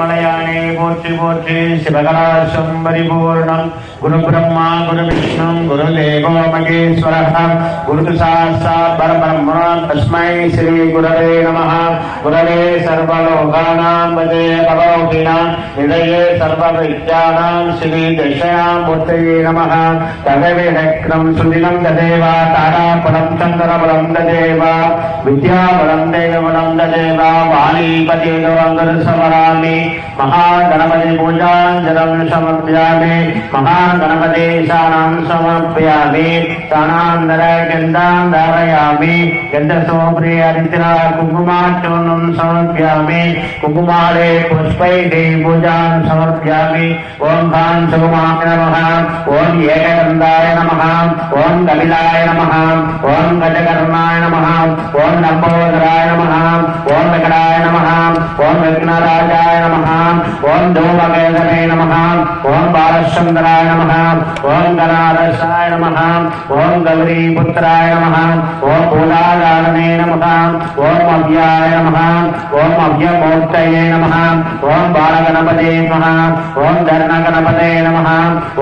மலையானே போற்றி போற்றி சிவகலாசம் பரிபூர்ணம் गुरुब्रह्मा गुरुविष्णु गुरुदेवो महेश्वरः गुरुसाक्षात् परब्रह्म तस्मै श्रीगुरवे नमः गुरवे सर्वलोकानां वदे भगवतीनां हृदये सर्वविद्यानां श्रीदशयां मूर्तये नमः तदविहक्रं सुदिनं ददेव तारापुरं चन्द्रबलं ददेव विद्याबलं देवबलं ददेव वाणीपतिगवङ्गं स्मरामि महागणपतिपूजाञ्जलं समर्पयामि महा தேவபலம் ததேவா வாணீபதி சமராமி மகாகணபதி பூஜாஞ்சலம் சமர்ப்பயாமி மகாகணபதி சாணம் சமர்ப்பயாமி சாணாந்தர கந்தாம் தாரயாமி கந்தசோப்ரி அரித்திரா குங்குமாச்சூர்ணம் சமர்ப்பயாமி குங்குமாலே புஷ்பைः பூஜாம் சமர்ப்பயாமி ஓம் கான் சுகுமாய நமः ஓம் ஏககந்தாய நமः ஓம் கபிலாய நமः ஓம் கஜகர்ணாய நமः ஓம் லம்போதராய நமः ஓம் வெங்கடாய நமः ஓம் விக்னராஜாய நமः ஓம் தூமகேதனே நமः ஓம் பாலச்சந்திராய நமः ஓம் கணாரசாய நமः ஓம் கௌரிபுத்திராய நமः ஓம் பூலாதாரணே நமः ஓம் அவ்யாய நமः ஓம் அவ்யமூர்த்தயே நமः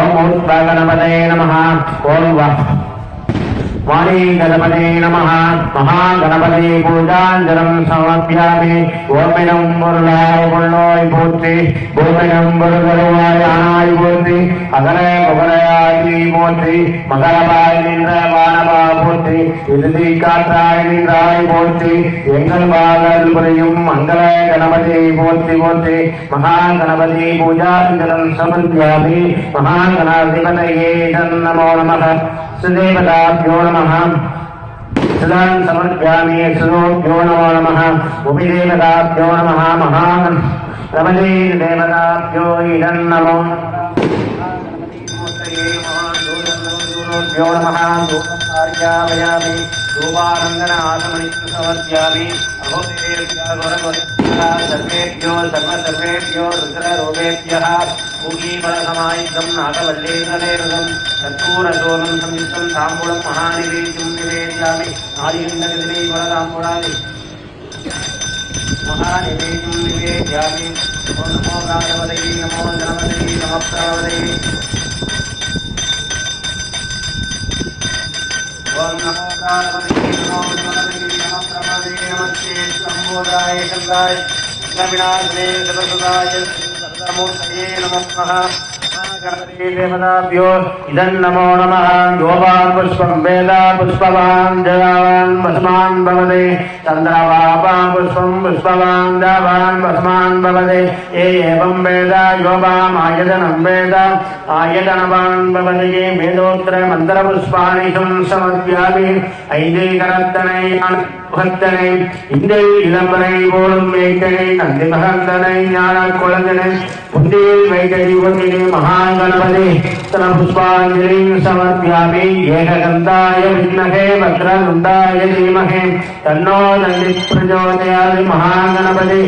ஓம் பாலகணபதே நமः ஓம் वाणी நமः नमः ஊர்த்வகணபதே நமः ஓம் வ வாணி கணபதே நம மகாகணபதி பூஜாஞ்சலம் சமர்ப்பியாமி ஓமினம் பொருளாய் உள்ளோய் போற்றி பூமினம் பொருள்வாய் ஆனாய் போற்றி அகலே புகழையாய் நீ போற்றி மகரபாய் நின்ற போற்றி இறுதி காற்றாய் நின்றாய் போற்றி எங்கள் பாகல் புரியும் மங்கள கணபதி போற்றி போற்றி மகா கணபதி பூஜாஞ்சலம் சமர்ப்பியாமி. மகா கணாதிபதையே நமோ நமக सुदेवताभ्यो नमः। सुदान् समर्प्यामि सुदोभ्यो नमो। नमः उपिदेवताभ्यो नमः महान् रमणे देवताभ्यो इदं नमो नमः ధూపారంగణ ఆసమణికృతవర్త్యామి సర్వేభ్యో సర్వ సర్వేభ్యో రుద్రరోగేభ్యః పూగీఫలసమాయుద్ధం నాగవల్లేకలేరుదం సత్కూరశోనం సంయుక్తం తాంబూలం మహానివేద్యం నివేద్యామి ఆదిలింగదిలీకులతాంబూలాది మహానివేద్యం నివేద్యామి నమో గాధవదయీ నమో ధనవదయీ నమ ప్రవదయీ विनाशने सर्वसुदाय सर्वमूर्तये नमः गणपति देवताभ्यो इदं नमो नमः गोपान् पुष्पं वेदा पुष्पवान् जयावान् भस्मान् भवते चन्द्रवापां पुष्पं पुष्पवान् दावान् भस्मान् भवते ये एवं वेद योपामायतनं वेद आयतनवान् भवति ये वेदोत्तरमन्त्रपुष्पाणि संसमद्व्यापि ऐदीकरत्तनै மகந்தனை இந்த இளம்பனை போலும் மேய்கனை நந்தி மகந்தனை ஞான குழந்தனை புந்தியில் வைகறி ஒன்றினை மகா மகாகணபதி தன புஷ்பாஞ்சலி சமர்ப்பியாமி ஏககந்தாய வித்மகே வக்ரகுண்டாய தீமகே தன்னோ நந்தி பிரச்சோதயாதி மகாகணபதி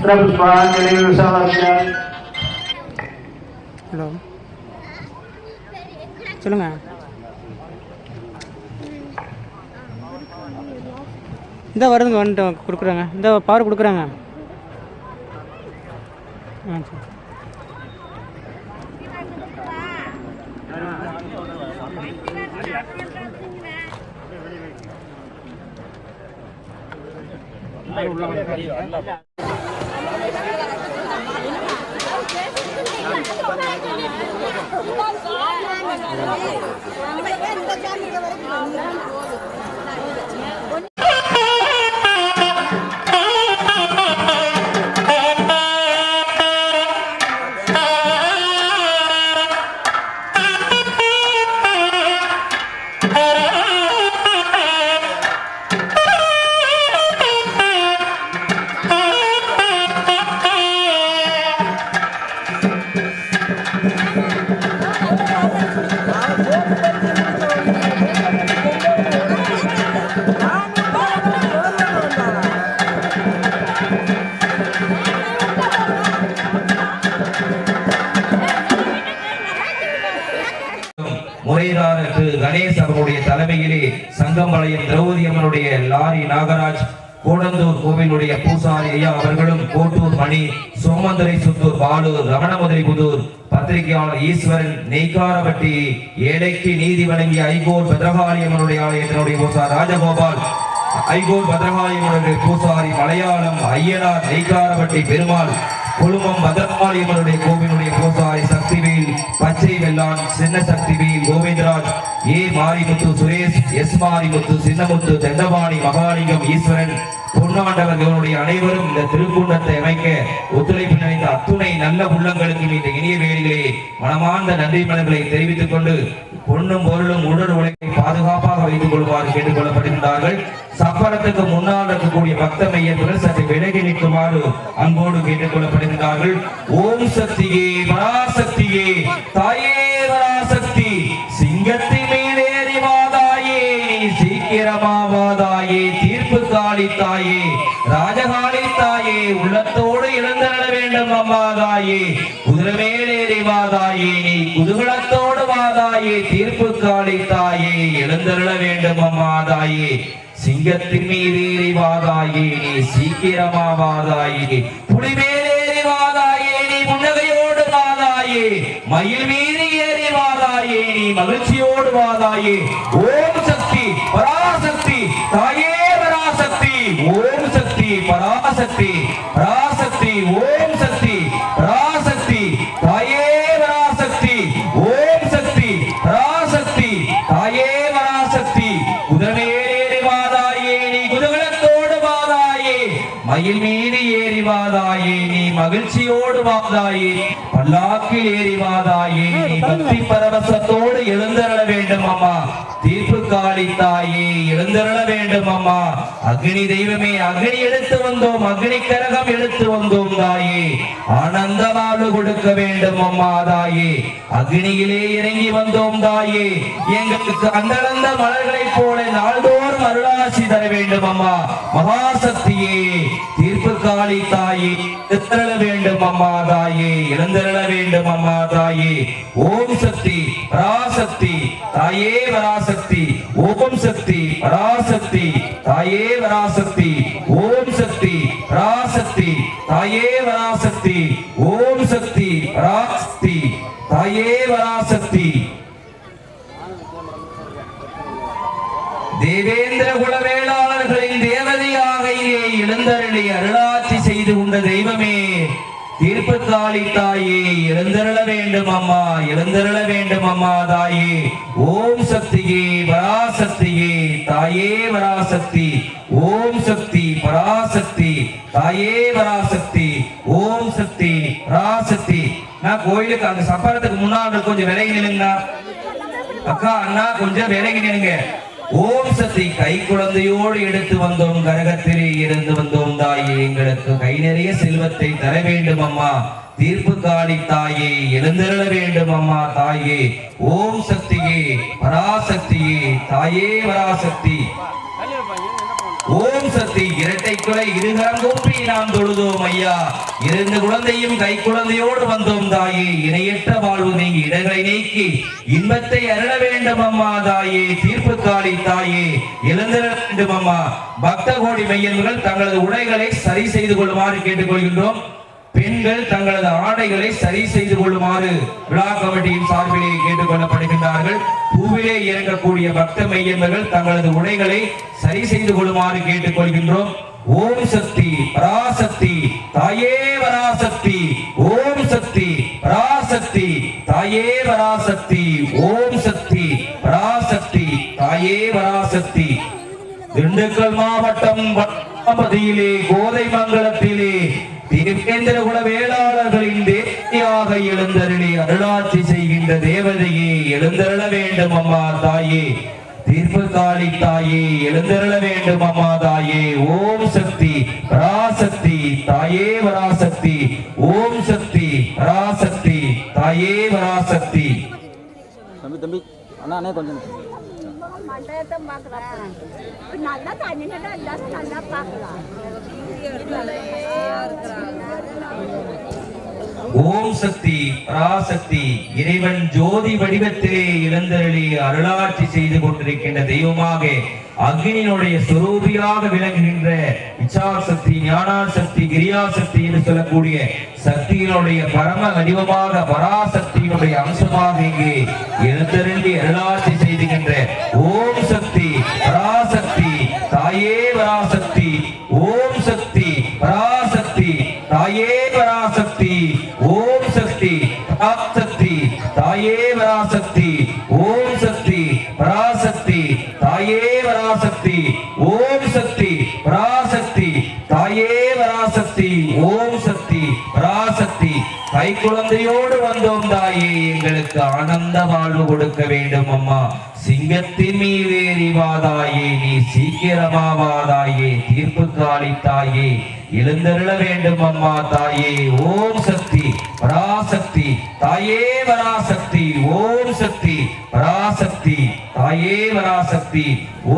தன புஷ்பாஞ்சலி சமர்ப்பியாமி ஹலோ சொல்லுங்க. இந்த வருதுங்க வந்துட்டு கொடுக்குறாங்க. இந்த பவர் கொடுக்குறாங்க. ஆ சரி. சங்கம்பாளையம் திரௌபதி அம்மனுடைய லாரி நாகராஜ் கோடந்தூர் கோவிலுடைய பூசாரி ஐயா அவர்களும் கோட்டூர் மணி சோமந்தரை சுத்தூர் பாலு ரமணமுதிரிபுதூர் பத்திரிகையாளர் ஈஸ்வரன் நெய்க்காரவட்டி ஏழைக்கு நீதி வழங்கிய ஐகோர் பத்ரகாளியம்மனுடைய ஆலயத்தினுடைய பூசார் ராஜகோபால் ஐகோர் பத்ரகாளியம்மனுடைய பூசாரி மலையாளம் ஐயனார் நெய்க்காரவட்டி பெருமாள் குழுமம் பத்ரகாளியம்மனுடைய கோவிலுடைய பூசாரி சக்திவேல் பச்சை வெள்ளான் சின்ன சக்திவேல் கோவிந்தராஜ் ஏ மாரிமுத்து சுரேஷ் எஸ் மாரிமுத்து சின்னமுத்து தெண்டபாணி மகாலிங்கம் ஈஸ்வரன் பொன்னாண்டவர்களுடைய அனைவரும் இந்த திருக்குண்டத்தை அமைக்க ஒத்துழைப்பு நினைத்த அத்துணை நல்ல உள்ளங்களுக்கு இந்த இனிய வேலைகளே மனமார்ந்த நன்றி மலர்களை தெரிவித்துக் கொண்டு பொண்ணும் பொருளும் உடல் உழைப்பை பாதுகாப்பாக வைத்துக் கொள்வார் கேட்டுக் கொள்ளப்படுகின்றார்கள் சப்பரத்துக்கு முன்னால் இருக்கக்கூடிய பக்த மையத்துடன் சற்று விலகி நிற்குமாறு அன்போடு கேட்டுக் கொள்ளப்படுகின்றார்கள் ஓம் சக்தியே பராசக்தியே தாயே பராசக்தி. சிங்கத்தின் மீதேறி வாதாயே சீக்கிரமாவாதாயே தீர்ப்பு காளி தாயே ராஜகாளி தாயே உள்ளத்தோடு இழந்த வேண்டும் அம்மாதாயே குதிரமேலேறி வாதாயே நீ குதூகலத்தோடு வாதாயே. தீர்ப்பு காளி தாயே. எழுந்தருள வேண்டும் அம்மாதாயே. சிங்கத்தின் மீதேறி வாதாயே. நீ சீக்கிரமா வாதாயே. புலி வாதாயே. நீ புன்னகையோடு வாதாயே. மயில் மீறி ஏறி வாதாயே. நீ மகிழ்ச்சியோடு வாதாயே. ஓம் சக்தி பராசக்தி. தாயே பராசக்தி. ஓம் சக்தி பராசக்தி. பராசக்தி ஓம் வாதாயே பல்லாக்கில் ஏறி வாதாயே நீ பக்தி பரவசத்தோடு எழுந்தருள வேண்டும் அம்மா. தீர்ப்பு காளி தாயே எழுந்தருள வேண்டும் அம்மா. அக்னி தெய்வமே அக்னி எடுத்து வந்தோம் அக்னி கரகம் எடுத்து வந்தோம் தாயே. ஆனந்த வாழ்வு கொடுக்க வேண்டும் அம்மா தாயே. அக்னியிலே இறங்கி வந்தோம் தாயே. எங்களுக்கு அந்தளந்த மலர்களைப் போல நாள்தோறும் அருளாசி தர வேண்டும் அம்மா. மகாசக்தியே காளி தாயே எழுந்தருள வேண்டும் அம்மா தாயே எழுந்தருள வேண்டும் அம்மா தாயே. ஓம் சக்தி பராசக்தி தாயே பராசக்தி ஓம் சக்தி பராசக்தி தாயே பராசக்தி ஓம் சக்தி பராசக்தி தாயே பராசக்தி ஓம் சக்தி பராசக்தி தாயே பராசக்தி. தேவேந்திர குல தேவதையாக எழுந்தருளி அருளாட்சி செய்து கொண்ட தெய்வமே தீர்ப்பு காளி தாயே எழுந்தருள வேண்டும் அம்மா எழுந்தருள வேண்டும் அம்மா தாயே. ஓம் சக்தியே பராசக்தியே தாயே பராசக்தி. ஓம் சக்தி பராசக்தி தாயே பராசக்தி. ஓம் சக்தி பராசக்தி. நான் கோயிலுக்கு அந்த சப்பரத்துக்கு முன்னாடி கொஞ்சம் விலகி நில்லுங்க. அக்கா அண்ணா கொஞ்சம் விலகி நில்லுங்க. ஓம் சக்தி கை குழந்தையோடு எடுத்து வந்தோம் கரகத்திலே இருந்து வந்தோம் தாயே. எங்களுக்கு கை நிறைய செல்வத்தை தர வேண்டும் அம்மா. தீர்ப்பு காளி தாயே எழுந்தருள வேண்டும் அம்மா தாயே. ஓம் சக்தியே பராசக்தியே தாயே பராசக்தி. ஓம் சக்தி இரட்டை குலை இருகரம் கூப்பி நாம் தொழுதோம் ஐயா. இரண்டு குழந்தையும் கை குழந்தையோடு வந்தோம் தாயே. இணையற்ற வாழ்வு நீங்கி இடங்களை நீக்கி இன்பத்தை அருள வேண்டும் அம்மா தாயே. தீர்ப்பு காலி தாயே. எழுந்திர வேண்டும் அம்மா. பக்த கோடி மையன்கள் தங்களது உடைகளை சரி செய்து கொள்ளுமாறு கேட்டுக்கொள்கின்றோம். பெண்கள் தங்களது ஆடைகளை சரி செய்து கொள்ளுமாறு விழா கமிட்டியின் சார்பிலே கேட்டுக் கொள்ளப்படுகின்றார்கள். பூவிலே இறங்கக்கூடிய பக்த மையங்கள் தங்களது உடைகளை சரி செய்து கொள்ளுமாறு கேட்டுக் கொள்கின்றோம். ஓம் சக்தி பராசக்தி தாயே வராசக்தி ஓம் சக்தி பராசக்தி தாயே வராசக்தி ஓம் சக்தி பராசக்தி தாயே வராசக்தி திண்டுக்கல் மாவட்டம் கோதை மங்கலத்திலே தீர்க்கேந்திர குல வேளாளர்களின் தேவியாக எழுந்தருளி அருளாட்சி செய்கின்ற தேவதையே எழுந்தருள வேண்டும் அம்மா தாயே. தீர்ப்பு காளி தாயே எழுந்தருள வேண்டும் அம்மா தாயே. ஓம் சக்தி பராசக்தி தாயே வராசக்தி. ஓம் சக்தி பராசக்தி தாயே வராசக்தி. தம்பி தம்பி அண்ணா அண்ணே கொஞ்சம் மண்டபத்தை பார்க்கலாம் நல்லா தண்ணி நல்லா பார்க்கலாம் ஓம் சக்தி பராசக்தி இறைவன் ஜோதி வடிவத்திலே இழந்தருளி அருளாட்சி செய்து கொண்டிருக்கின்ற தெய்வமாக அக்னியினுடைய சுரூபியாக விளங்குகின்ற இச்சா சக்தி ஞானார் சக்தி கிரியா சக்தி என்று சொல்லக்கூடிய சக்தியினுடைய பரம வடிவமாக பராசக்தியினுடைய அம்சமாக இங்கே எழுந்தருளி அருளாட்சி செய்துகின்ற ஆசையோடு வந்தோம் தாயே எங்களுக்கு ஆனந்த வாழ்வு கொடுக்க வேண்டும் அம்மா. சிங்கத்தின் மீதேறி வாதாயே நீ சீக்கிரமா வாதாயே தீர்ப்பு காளி தாயே எழுந்தருள வேண்டும் அம்மா தாயே ஓம் சக்தி பராசக்தி தாயே பராசக்தி ஓம் சக்தி பராசக்தி தாயே பராசக்தி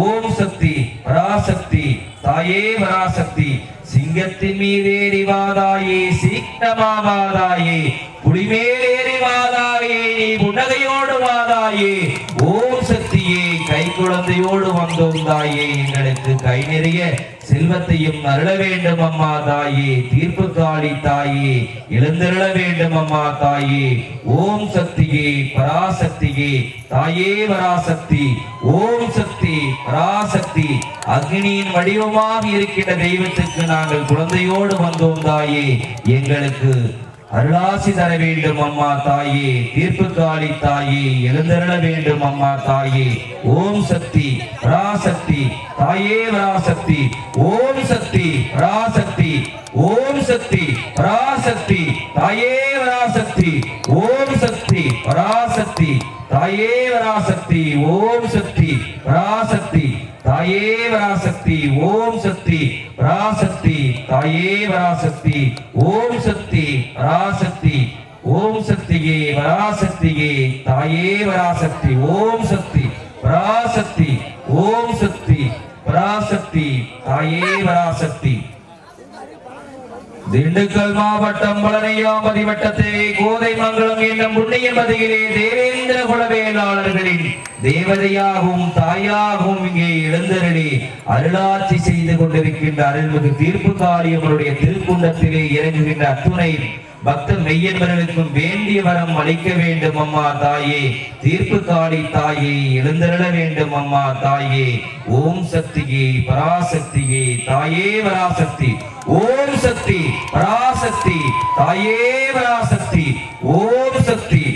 ஓம் சக்தி பராசக்தி தாயே பராசக்தி சிங்கத்தின் மீதேறி வாதாயே சீக்கிரமாவாதாயே புலிமேலேறி வாதாயே நீ புன்னகையோடு வாதாயே ஓம் சக்தியே கை குழந்தையோடு வந்தோம் தாயே எங்களுக்கு கை நிறைய. செல்வத்தையும் அருள வேண்டும் அம்மா தாயே தீர்ப்பு காளி தாயே எழுந்தருள வேண்டும் அம்மா தாயே. ஓம் சக்தியே பராசக்தியே தாயே பராசக்தி. ஓம் சக்தி பராசக்தி. அக்னியின் வடிவமாக இருக்கின்ற தெய்வத்துக்கு நாங்கள் குழந்தையோடு வந்தோம் தாயே. எங்களுக்கு அருளாசி தர வேண்டும் அம்மா தாயே தீர்ப்பு காளி தாயே எழுந்தருள வேண்டும் அம்மா தாயே. ஓம் சக்தி பராசக்தி தாயே பராசக்தி ஓம் சக்தி பராசக்தி ஓம் சக்தி பராசக்தி தாயே பராசக்தி ஓம் சக்தி பராசக்தி தாயே பராசக்தி ஓம் சக்தி பராசக்தி தாயே வராசக்தி ஓம் சக்தி பராசக்தி தாயே வராசக்தி ஓம் சக்தி பராசக்தி ஓம் சக்தியே வராசக்தியே தாயே வராசக்தி ஓம் சக்தி பராசக்தி ஓம் சக்தி பராசக்தி தாயே வராசக்தி. திண்டுக்கல் மாவட்டம் பழனியாமதி வட்டத்திலே கோதை மங்கலம் என்னும் புண்ணிய மதியிலே தேவேந்திர குலவேளாளர்களின் தேவதையாகவும் தாயாகவும் எழுந்தருளி அருளாட்சி செய்து கொண்டிருக்கின்ற அருள்மிகு தீர்ப்பு காரியங்களுடைய திருக்குண்டத்திலே இறங்குகின்ற அத்துணை பக்த மெய்யன்பர்களுக்கும் வேண்டிய வரம் அளிக்க வேண்டும் அம்மா தாயே. தீர்ப்பு காளி தாயே எழுந்தருள வேண்டும் அம்மா தாயே. ஓம் சக்தியே பராசக்தியே தாயே பராசக்தி. ஓம் சக்தி பராசக்தி தாயே பராசக்தி. ஓம் சக்தி